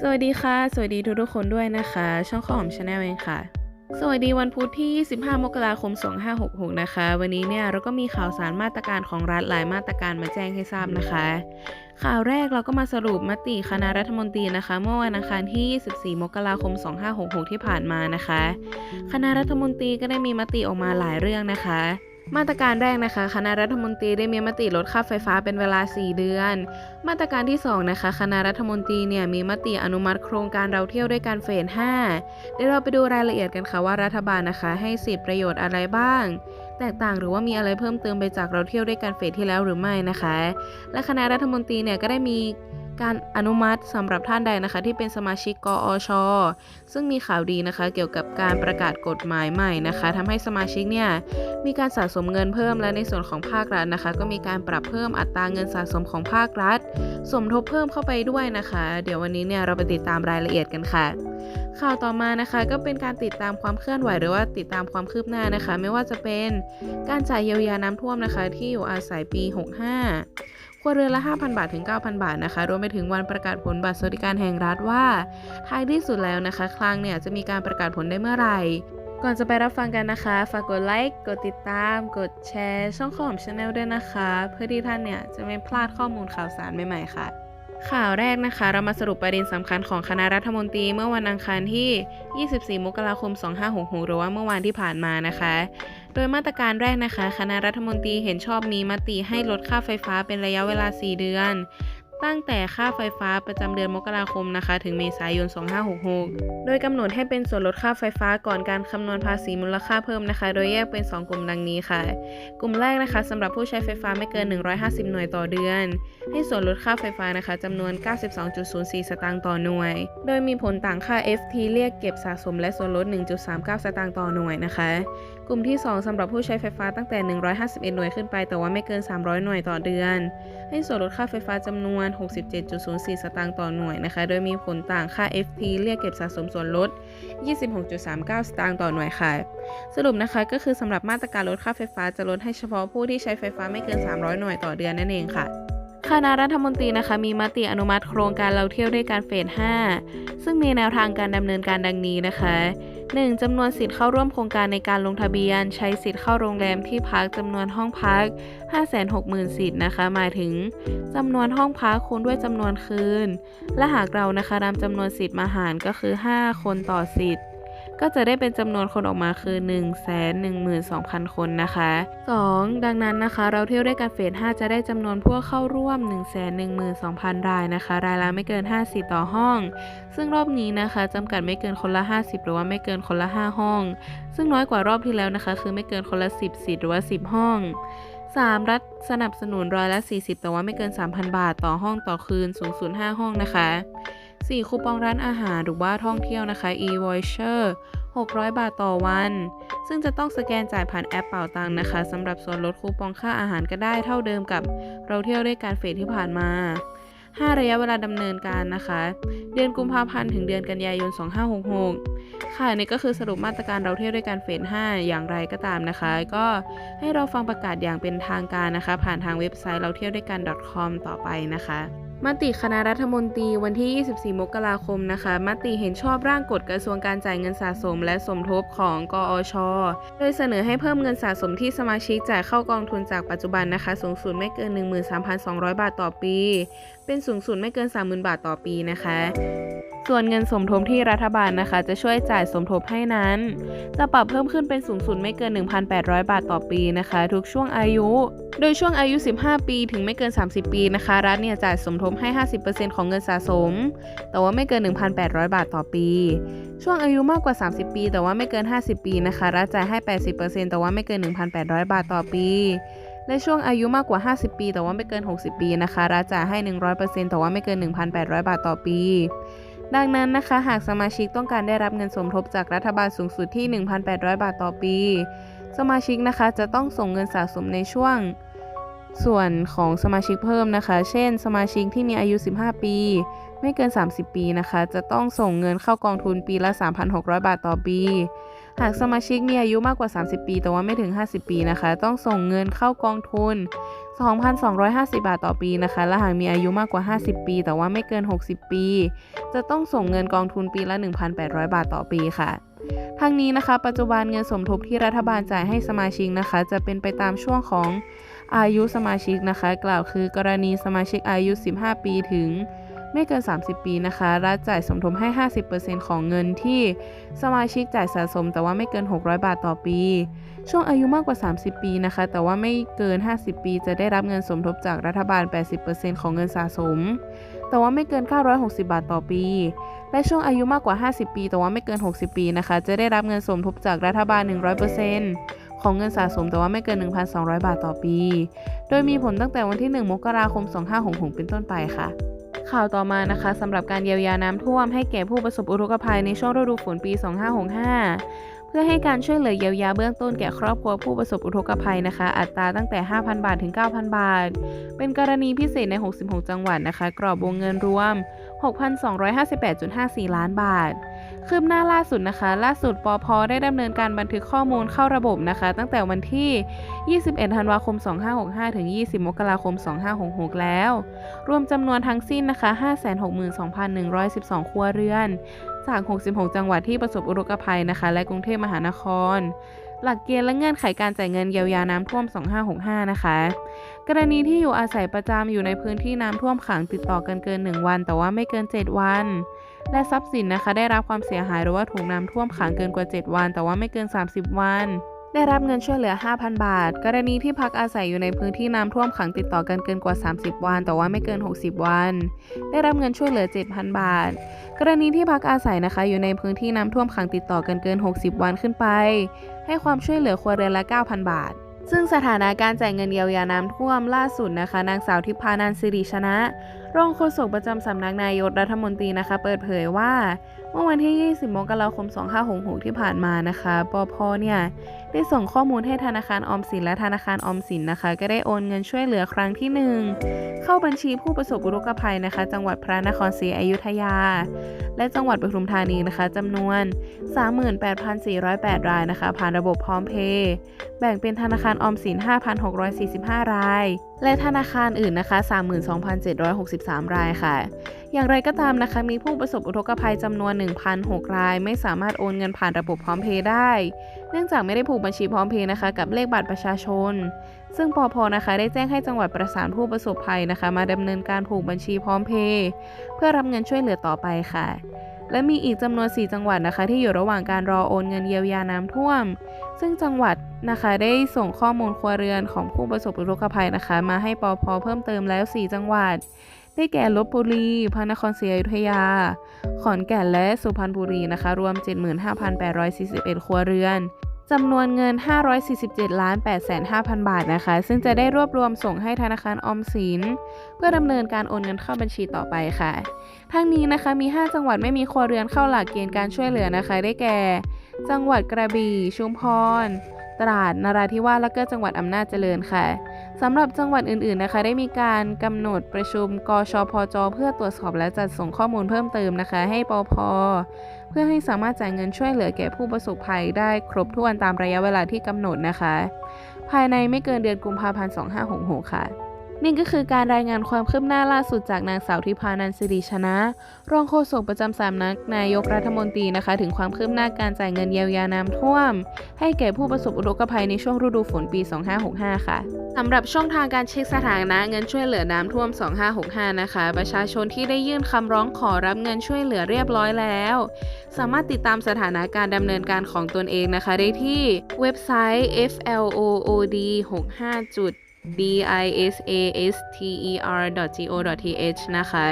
สวัสดีค่ะ สวัสดีทุกทุกๆคนด้วยนะคะ ช่องข้าวหอมชาแนลเองค่ะ สวัสดีวันพุธที่25มกราคม 2566 นะคะ วันนี้เนี่ยเราก็มีข่าวสารมาตรการของรัฐหลายมาตรการมาแจ้งให้ทราบนะคะ ข่าวแรกเราก็มาสรุปมติคณะรัฐมนตรีนะคะ เมื่อวันอังคารที่ 24 มกราคม 2566 ที่ผ่านมานะคะ คณะรัฐมนตรีก็ได้มีมติออกมาหลายเรื่องนะคะ มาตรการแรกนะคะ คณะรัฐมนตรีได้มีมติลดค่าไฟฟ้าเป็นเวลา 4 เดือน มาตรการที่ 2 นะคะ คณะรัฐมนตรีเนี่ยมีมติอนุมัติโครงการเราเที่ยวด้วยกันเฟส5เดี๋ยวเราไปดูรายละเอียดกันค่ะว่ารัฐบาลนะคะ ให้สิทธิประโยชน์อะไรบ้าง แตกต่างหรือว่ามีอะไรเพิ่มเติมไปจากเราเที่ยวด้วยกันเฟสที่แล้วหรือไม่นะคะ และคณะรัฐมนตรีเนี่ยก็ได้มี การอนุมัติสำหรับท่านใดนะคะ ที่เป็นสมาชิกกอช ซึ่งมีข่าวดีนะคะ เกี่ยวกับการประกาศกฎหมายใหม่นะคะทำให้สมาชิกเนี่ยมีการสะสมเงินเพิ่มและในส่วนของภาครัฐนะคะ ก็มีการปรับเพิ่มอัตราเงินสะสมของภาครัฐ สมทบเพิ่มเข้าไปด้วยนะคะ เดี๋ยววันนี้เนี่ยเราไปติดตามรายละเอียดกันค่ะ ข่าวต่อมานะคะก็เป็นการติดตามความเคลื่อนไหวหรือว่าติดตามความคืบหน้านะคะ ไม่ว่าจะเป็นการจ่ายเยียวยาน้ำท่วมนะคะ ที่อยู่อาศัยปี 65 วเรือนละ 5,000 บาทถึง 9,000 บาทนะคะ รวมไปถึงวันประกาศผลบัตรสวัสดิการแห่งรัฐว่า ท้ายที่สุดแล้วนะคะ คลังเนี่ยจะมีการประกาศผลได้เมื่อไหร่ ก่อนจะไปรับฟังกันนะคะ ฝากกดไลค์ กดติดตาม กดแชร์ ช่องข้าวหองชาแนลด้วยนะคะ เพื่อที่ท่านเนี่ยจะไม่พลาดข้อมูลข่าวสารใหม่ๆค่ะ ข่าวแรกนะคะ เรามาสรุปประเด็นสำคัญของคณะรัฐมนตรีเมื่อวันอังคารที่ 24 มกราคม 2566หรือว่าเมื่อวานที่ผ่านมานะคะ โดยมาตรการแรกนะคะ คณะรัฐมนตรีเห็นชอบมีมติให้ลดค่าไฟฟ้าเป็นระยะเวลา 4 เดือน ตั้งแต่ค่าไฟฟ้าประจำเดือนมกราคมนะคะ ถึงเมษายน 2566 โดยกำหนดให้เป็นส่วนลดค่าไฟฟ้าก่อนการคำนวณภาษีมูลค่าเพิ่มนะคะ โดยแยกเป็น 2 กลุ่มดังนี้ค่ะ กลุ่มแรกนะคะสำหรับผู้ใช้ไฟฟ้าไม่เกิน 150 หน่วยต่อเดือน ให้ส่วนลดค่าไฟฟ้านะคะจำนวน 92.04 สตางค์ต่อหน่วย โดยมีผลต่างค่า FT เรียกเก็บสะสมและส่วนลด 1.39 สตางค์ต่อหน่วยนะคะ กลุ่มที่ 2สำหรับผู้ใช้ไฟฟ้าตั้งแต่ 151 หน่วยขึ้นไป แต่ว่าไม่เกิน 300 หน่วยต่อเดือน ให้ส่วนลดค่าไฟฟ้าจำนวน 67.04 สตางค์ต่อหน่วยนะคะ โดยมีผลต่างค่า FT เรียกเก็บสะสมส่วนลด 26.39 สตางค์ต่อหน่วยค่ะ สรุปนะคะก็คือสำหรับมาตรการลดค่าไฟฟ้าจะลดให้เฉพาะผู้ที่ใช้ไฟฟ้าไม่เกิน 300 หน่วยต่อเดือนนั่นเองค่ะคณะรัฐมนตรีนะคะมีมติอนุมัติโครงการเราเที่ยวด้วยการเฟส 5 ซึ่งมีแนวทางการดำเนินการดังนี้นะคะ 1. จำนวนสิทธิ์เข้าร่วมโครงการในการลงทะเบียน ใช้สิทธิ์เข้าโรงแรมที่พักจำนวนห้องพัก 560,000 สิทธิ์นะคะ หมายถึงจำนวนห้องพักคูณด้วยจำนวนคืน และหากเรานะคะนำจำนวนสิทธิ์มาหารก็คือ 5 คนต่อสิทธิ์ ก็จะได้เป็นจำนวนคนออกมาคือ 1 1 2 0 0 0 คนนะคะ 2. ดังนั้นนะคะ เราเที่ยวด้วยกันเฟส 5 จะได้จำนวนผู้เข้าร่วม 1 1 2 0 0 0 รายนะคะ รายละไม่เกิน5สิทธิ์ต่อห้อง ซึ่งรอบนี้นะคะจำกัดไม่เกินคนละ 50 หรือว่าไม่เกินคนละ 5 ห้อง ซึ่งน้อยกว่ารอบที่แล้วนะคะ คือไม่เกินคนละ 10สิทธิ์หรือว่า 10 ห้อง 3. รัฐสนับสนุนร้อยละ 40 แต่ว่าไม่เกิน 3,000 บาทต่อห้องต่อคืนสูงสุด5ห้องนะคะ 4. คูปองร้านอาหารหรือว่าท่องเที่ยวนะคะ e-voucher 600 บาทต่อวัน ซึ่งจะต้องสแกนจ่ายผ่านแอปเป่าตังนะคะสำหรับส่วนลดคูปองค่าอาหารก็ได้เท่าเดิมกับเราเที่ยวด้วยการเฟสที่ผ่านมา 5 ระยะเวลาดำเนินการนะคะ เดือนกุมภาพันธ์ถึงเดือนกันยายน 2566 ค่ะนี่ก็คือสรุปมาตรการเราเที่ยวด้วยกันเฟส5อย่างไรก็ตามนะคะ ก็ให้เราฟังประกาศอย่างเป็นทางการนะคะ ผ่านทางเว็บไซต์เราเที่ยวด้วยกัน .com ต่อไปนะคะ มติคณะรัฐมนตรีวันที่ 24 มกราคมนะคะ มติเห็นชอบร่างกฎกระทรวงการจ่ายเงินสะสม และสมทบของกอช โดยเสนอให้เพิ่มเงินสะสมที่สมาชิกจ่ายเข้ากองทุนจากปัจจุบันนะคะ สูงสุดไม่เกิน 13,200 บาทต่อปี เป็นสูงสุดไม่เกิน 30,000 บาทต่อปีนะคะ ส่วนเงินสมทบที่รัฐบาลนะคะ จะช่วยจ่ายสมทบให้นั้น จะปรับเพิ่มขึ้นเป็นสูงสุดไม่เกิน 1,800 บาทต่อปีนะคะ ทุกช่วงอายุ โดยช่วงอายุ 15 ปีถึงไม่เกิน 30 ปีนะคะ รัฐเนี่ยจ่ายสมทบให้ 50%ของเงินสะสม แต่ว่าไม่เกิน 1,800 บาทต่อปี ช่วงอายุมากกว่า 30 ปี แต่ว่าไม่เกิน 50 ปีนะคะ รัฐจ่ายให้ 80%แต่ว่าไม่เกิน 1,800 บาทต่อปีและช่วงอายุมากกว่า 50 ปี แต่ว่าไม่เกิน 60 ปีนะคะรัฐจ่ายให้ 100%แต่ว่าไม่เกิน 1,800 บาทต่อปี ดังนั้นนะคะหากสมาชิกต้องการได้รับเงินสมทบจากรัฐบาลสูงสุดที่ 1,800 บาทต่อปี สมาชิกนะคะจะต้องส่งเงินสะสมในช่วงส่วนของสมาชิกเพิ่มนะคะ เช่น สมาชิกที่มีอายุ 15 ปี ไม่เกิน 30 ปีนะคะ จะต้องส่งเงินเข้ากองทุนปีละ 3,600 บาทต่อปี หากสมาชิกมีอายุมากกว่า 30 ปี แต่ว่าไม่ถึง 50 ปีนะคะ ต้องส่งเงินเข้ากองทุน 2,250 บาทต่อปีนะคะ และหากมีอายุมากกว่า 50 ปี แต่ว่าไม่เกิน 60 ปี จะต้องส่งเงินกองทุนปีละ 1,800 บาทต่อปีค่ะ ทั้งนี้นะคะ ปัจจุบันเงินสมทบที่รัฐบาลจ่ายให้สมาชิกนะคะ จะเป็นไปตามช่วงของอายุสมาชิกนะคะ กล่าวคือกรณีสมาชิกอายุ 15 ปีถึง ไม่เกิน 30 ปีนะคะ รัฐจ่ายสมทบให้ 50%ของเงินที่สมาชิกจ่ายสะสม แต่ว่าไม่เกิน 600 บาทต่อปี ช่วงอายุมากกว่า 30 ปีนะคะ แต่ว่าไม่เกิน 50 ปี จะได้รับเงินสมทบจากรัฐบาล 80%ของเงินสะสม แต่ว่าไม่เกิน 960 บาทต่อปี และช่วงอายุมากกว่า 50 ปี แต่ว่าไม่เกิน 60 ปีนะคะ จะได้รับเงินสมทบจากรัฐบาล 100%ของเงินสะสมแต่ว่าไม่เกิน 1,200 บาทต่อปี โดยมีผลตั้งแต่วันที่ 1 มกราคม 2566 เป็นต้นไปค่ะ ข่าวต่อมานะคะสำหรับการเยียวยาน้ำท่วมให้แก่ผู้ประสบอุทกภัยในช่วงฤดูฝนปี 2565 เพื่อให้การช่วยเหลือเยียวยาเบื้องต้นแก่ครอบครัวผู้ประสบอุทกภัยนะคะ อัตราตั้งแต่ 5,000 บาทถึง 9,000 บาท เป็นกรณีพิเศษใน 66 จังหวัดนะคะ กรอบวงเงินรวม 6,258.54 ล้านบาท คืบหน้าล่าสุดนะคะ ล่าสุดปอพได้ดำเนินการบันทึกข้อมูลเข้าระบบนะคะ ตั้งแต่วันที่ 21 ธันวาคม 2565 ถึง 20 มกราคม 2566 แล้ว รวมจำนวนทั้งสิ้นนะคะ 562,112 ครัวเรือน จาก 66 จังหวัดที่ประสบอุทกภัยนะคะ และกรุงเทพมหานครหลักเกณฑ์และเงื่อนไขการจ่ายเงินเยียวยาน้ำท่วม 2565 นะคะ กรณีที่อยู่อาศัยประจำอยู่ในพื้นที่น้ำท่วมขังติดต่อกันเกิน 1 วัน แต่ว่าไม่เกิน 7 วัน และทรัพย์สินนะคะ ได้รับความเสียหายหรือว่าถูกน้ำท่วมขังเกินกว่า 7 วัน แต่ว่าไม่เกิน 30 วัน ได้รับเงินช่วยเหลือ 5,000 บาท กรณีที่พักอาศัยอยู่ในพื้นที่น้ำท่วมขังติดต่อกันเกินกว่า 30 วัน แต่ว่าไม่เกิน 60 วัน ได้รับเงินช่วยเหลือ 7,000 บาท กรณีที่พักอาศัยนะคะ อยู่ในพื้นที่น้ำท่วมขังติดต่อกันเกิน 60 วันขึ้นไป ให้ความช่วยเหลือครัวเรือนละ 9,000 บาท ซึ่งสถานะการจ่ายเงินเยียวยาน้ำท่วมล่าสุดนะคะ นางสาวทิพานันสิริชนะ รองโฆษกประจำสำนักนายกรัฐมนตรีนะคะ เปิดเผยว่า มื่อวันที่ 20 มกราคม 2566 ที่ผ่านมานะคะปพเนี่ยได้ส่งข้อมูลให้ธนาคารออมสินและธนาคารออมสินนะคะ ก็ได้โอนเงินช่วยเหลือครั้งที่ 1 เข้าบัญชีผู้ประสบอุทกภัยนะคะ จังหวัดพระนครศรีอยุธยา และจังหวัดปทุมธานีนะคะจำนวน 38,408 รายนะคะ ผ่านระบบพร้อมเพย์แบ่งเป็นธนาคารออมสิน 5,645 รายและธนาคารอื่นนะคะ 32,763 รายค่ะ อย่างไรก็ตามนะคะ มีผู้ประสบอุทกภัยจำนวน 1,006 ราย ไม่สามารถโอนเงินผ่านระบบพร้อมเพย์ได้ เนื่องจากไม่ได้ผูกบัญชีพร้อมเพย์นะคะ กับเลขบัตรประชาชน ซึ่งปอพนะคะ ได้แจ้งให้จังหวัดประสานผู้ประสบภัยนะคะ มาดำเนินการผูกบัญชีพร้อมเพย์เพื่อรับเงินช่วยเหลือต่อไปค่ะ และมีอีกจำนวน 4 จังหวัดนะคะ ที่อยู่ระหว่างการรอโอนเงินเยียวยาน้ำท่วม ซึ่งจังหวัดนะคะได้ส่งข้อมูลครัวเรือนของผู้ประสบอุทกภัยนะคะ มาให้ปอพเพิ่มเติมแล้ว 4 จังหวัด ได้แก่ลบบุรี พระนครศรีอยุธยา ขอนแก่นและสุพรรณบุรีนะคะ รวม 75,841 ครัวเรือน จำนวนเงิน 547ล้าน8 5 0 0 0 บาทนะคะ ซึ่งจะได้รวบรวมส่งให้ธนาคารออมสิน เพื่อดำเนินการโอนเงินเข้าบัญชีต่อไปค่ะ ทั้งนี้นะคะมี 5 จังหวัดไม่มีครัวเรือนเข้าหลักเกณฑ์การช่วยเหลือนะคะ ได้แก่ จังหวัดกระบี่ ชุมพร ตราดนราธิวาสและก็จังหวัดอำนาจเจริญค่ะสำหรับจังหวัดอื่นๆนะคะ ได้มีการกำหนดประชุมกชพจ เพื่อตรวจสอบและจัดส่งข้อมูลเพิ่มเติมนะคะ ให้ปพเพื่อให้สามารถจ่ายเงินช่วยเหลือแก่ผู้ประสบภัยได้ครบถ้วนตามระยะเวลาที่กำหนดนะคะ ภายในไม่เกินเดือนกุมภาพันธ์ 2566 ค่ะ นี่ก็คือการรายงานความคืบหน้าล่าสุดจากนางสาวทิพานันสิริชนะ รองโฆษกประจำสำนักนายกรัฐมนตรีนะคะ ถึงความคืบหน้าการจ่ายเงินเยียวยาน้ำท่วม ให้แก่ผู้ประสบอุทกภัยในช่วงฤดูฝนปี 2565 ค่ะสำหรับช่องทางการเช็คสถานะเงินช่วยเหลือน้ำท่วม 2565 นะคะ ประชาชนที่ได้ยื่นคำร้องขอรับเงินช่วยเหลือเรียบร้อยแล้ว สามารถติดตามสถานะการดำเนินการของตนเองนะคะ ได้ที่เว็บไซต์ flood 65 bisaster.go.th นะคะ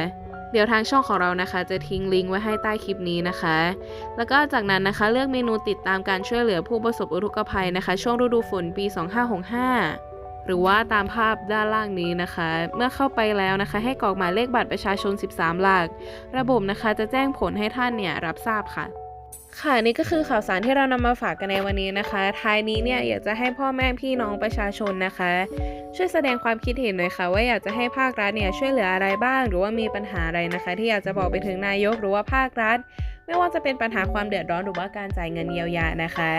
เดี๋ยวทางช่องของเรานะคะ จะทิ้งลิงก์ไว้ให้ใต้คลิปนี้นะคะ แล้วก็จากนั้นนะคะเลือกเมนูติดตามการช่วยเหลือผู้ประสบอุทกภัยนะคะ ช่วงฤดูฝนปี 2565หรือว่าตามภาพด้านล่างนี้นะคะ เมื่อเข้าไปแล้วนะคะ ให้กรอกหมายเลขบัตรประชาชน 13 หลัก ระบบนะคะจะแจ้งผลให้ท่านเนี่ยรับทราบค่ะ ค่ะนี่ก็คือข่าวสารที่เรานำมาฝากกันในวันนี้นะคะ ท้ายนี้เนี่ยอยากจะให้พ่อแม่พี่น้องประชาชนนะคะ ช่วยแสดงความคิดเห็นหน่อยค่ะ ว่าอยากจะให้ภาครัฐเนี่ยช่วยเหลืออะไรบ้าง หรือว่ามีปัญหาอะไรนะคะ ที่อยากจะบอกไปถึงนายกหรือว่าภาครัฐ ไม่ว่าจะเป็นปัญหาความเดือดร้อนหรือว่าการจ่ายเงินเยียวยานะคะ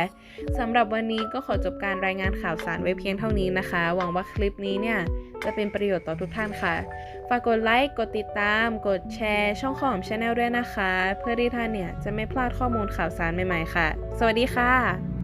สำหรับวันนี้ก็ขอจบการรายงานข่าวสารไว้เพียงเท่านี้นะคะ หวังว่าคลิปนี้เนี่ยจะเป็นประโยชน์ต่อทุกท่านค่ะ ฝากกดไลค์ กดติดตาม กดแชร์ ช่องของชาแนลด้วยนะคะ เพื่อที่ท่านเนี่ยจะไม่พลาดข้อมูลข่าวสารใหม่ๆค่ะ สวัสดีค่ะ